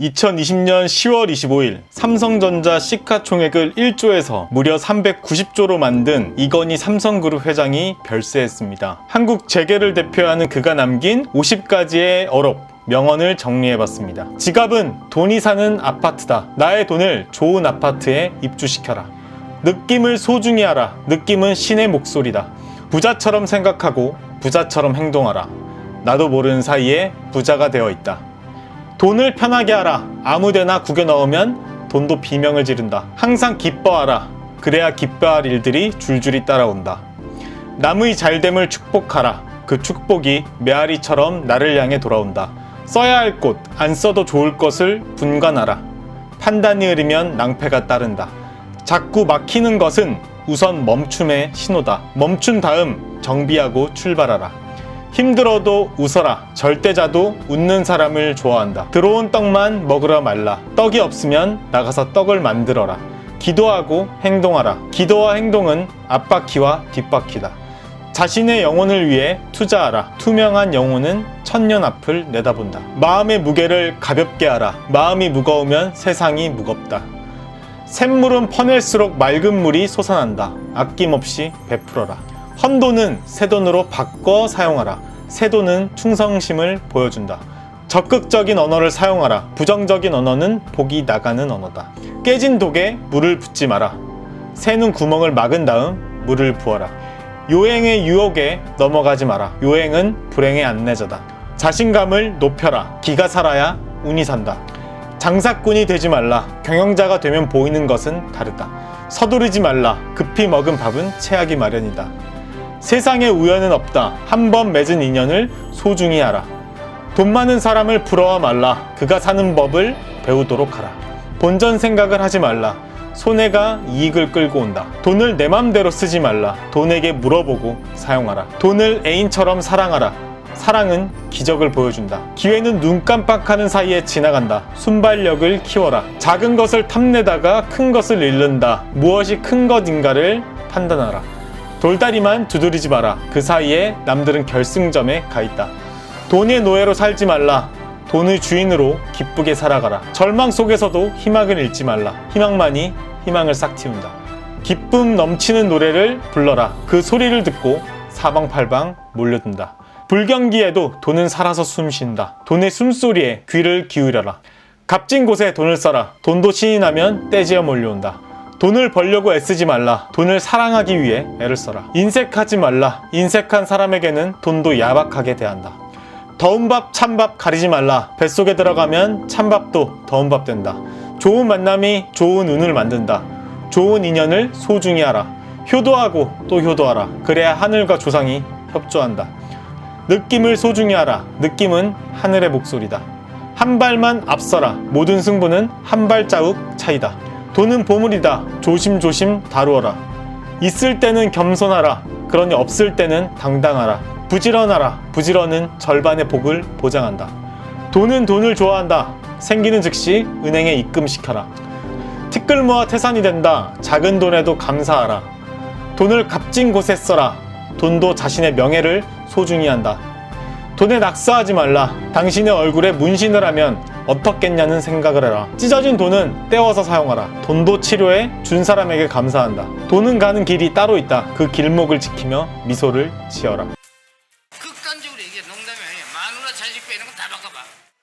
2020년 10월 25일 삼성전자 시가 총액을 1조에서 무려 390조로 만든 이건희 삼성그룹 회장이 별세했습니다. 한국 재계를 대표하는 그가 남긴 50가지의 어록 명언을 정리해봤습니다. 지갑은 돈이 사는 아파트다. 나의 돈을 좋은 아파트에 입주시켜라. 느낌을 소중히 하라. 느낌은 신의 목소리다. 부자처럼 생각하고 부자처럼 행동하라. 나도 모르는 사이에 부자가 되어 있다. 돈을 편하게 하라. 아무데나 구겨 넣으면 돈도 비명을 지른다. 항상 기뻐하라. 그래야 기뻐할 일들이 줄줄이 따라온다. 남의 잘됨을 축복하라. 그 축복이 메아리처럼 나를 향해 돌아온다. 써야 할 곳, 안 써도 좋을 것을 분간하라. 판단이 흐리면 낭패가 따른다. 자꾸 막히는 것은 우선 멈춤의 신호다. 멈춘 다음 정비하고 출발하라. 힘들어도 웃어라. 절대자도 웃는 사람을 좋아한다. 들어온 떡만 먹으러 말라. 떡이 없으면 나가서 떡을 만들어라. 기도하고 행동하라. 기도와 행동은 앞바퀴와 뒷바퀴다. 자신의 영혼을 위해 투자하라. 투명한 영혼은 천년 앞을 내다본다. 마음의 무게를 가볍게 하라. 마음이 무거우면 세상이 무겁다. 샘물은 퍼낼수록 맑은 물이 솟아난다. 아낌없이 베풀어라. 헌돈은 새돈으로 바꿔 사용하라. 새돈은 충성심을 보여준다. 적극적인 언어를 사용하라. 부정적인 언어는 복이 나가는 언어다. 깨진 독에 물을 붓지 마라. 새는 구멍을 막은 다음 물을 부어라. 요행의 유혹에 넘어가지 마라. 요행은 불행의 안내자다. 자신감을 높여라. 기가 살아야 운이 산다. 장사꾼이 되지 말라. 경영자가 되면 보이는 것은 다르다. 서두르지 말라. 급히 먹은 밥은 체하기 마련이다. 세상에 우연은 없다. 한 번 맺은 인연을 소중히 하라. 돈 많은 사람을 부러워 말라. 그가 사는 법을 배우도록 하라. 본전 생각을 하지 말라. 손해가 이익을 끌고 온다. 돈을 내 맘대로 쓰지 말라. 돈에게 물어보고 사용하라. 돈을 애인처럼 사랑하라. 사랑은 기적을 보여준다. 기회는 눈 깜빡하는 사이에 지나간다. 순발력을 키워라. 작은 것을 탐내다가 큰 것을 잃는다. 무엇이 큰 것인가를 판단하라. 돌다리만 두드리지 마라. 그 사이에 남들은 결승점에 가 있다. 돈의 노예로 살지 말라. 돈의 주인으로 기쁘게 살아가라. 절망 속에서도 희망을 잃지 말라. 희망만이 희망을 싹 틔운다. 기쁨 넘치는 노래를 불러라. 그 소리를 듣고 사방팔방 몰려든다. 불경기에도 돈은 살아서 숨쉰다. 돈의 숨소리에 귀를 기울여라. 값진 곳에 돈을 써라. 돈도 신이 나면 떼지어 몰려온다. 돈을 벌려고 애쓰지 말라. 돈을 사랑하기 위해 애를 써라. 인색하지 말라. 인색한 사람에게는 돈도 야박하게 대한다. 더운 밥, 찬밥 가리지 말라. 뱃속에 들어가면 찬밥도 더운 밥 된다. 좋은 만남이 좋은 운을 만든다. 좋은 인연을 소중히 하라. 효도하고 또 효도하라. 그래야 하늘과 조상이 협조한다. 느낌을 소중히 하라. 느낌은 하늘의 목소리다. 한 발만 앞서라. 모든 승부는 한 발자국 차이다. 돈은 보물이다. 조심조심 다루어라. 있을 때는 겸손하라. 그러니 없을 때는 당당하라. 부지런하라. 부지런은 절반의 복을 보장한다. 돈은 돈을 좋아한다. 생기는 즉시 은행에 입금시켜라. 티끌 모아 태산이 된다. 작은 돈에도 감사하라. 돈을 값진 곳에 써라. 돈도 자신의 명예를 소중히 한다. 돈에 낙서하지 말라. 당신의 얼굴에 문신을 하면 어떻겠냐는 생각을 해라. 찢어진 돈은 떼어서 사용하라. 돈도 치료해 준 사람에게 감사한다. 돈은 가는 길이 따로 있다. 그 길목을 지키며 미소를 지어라.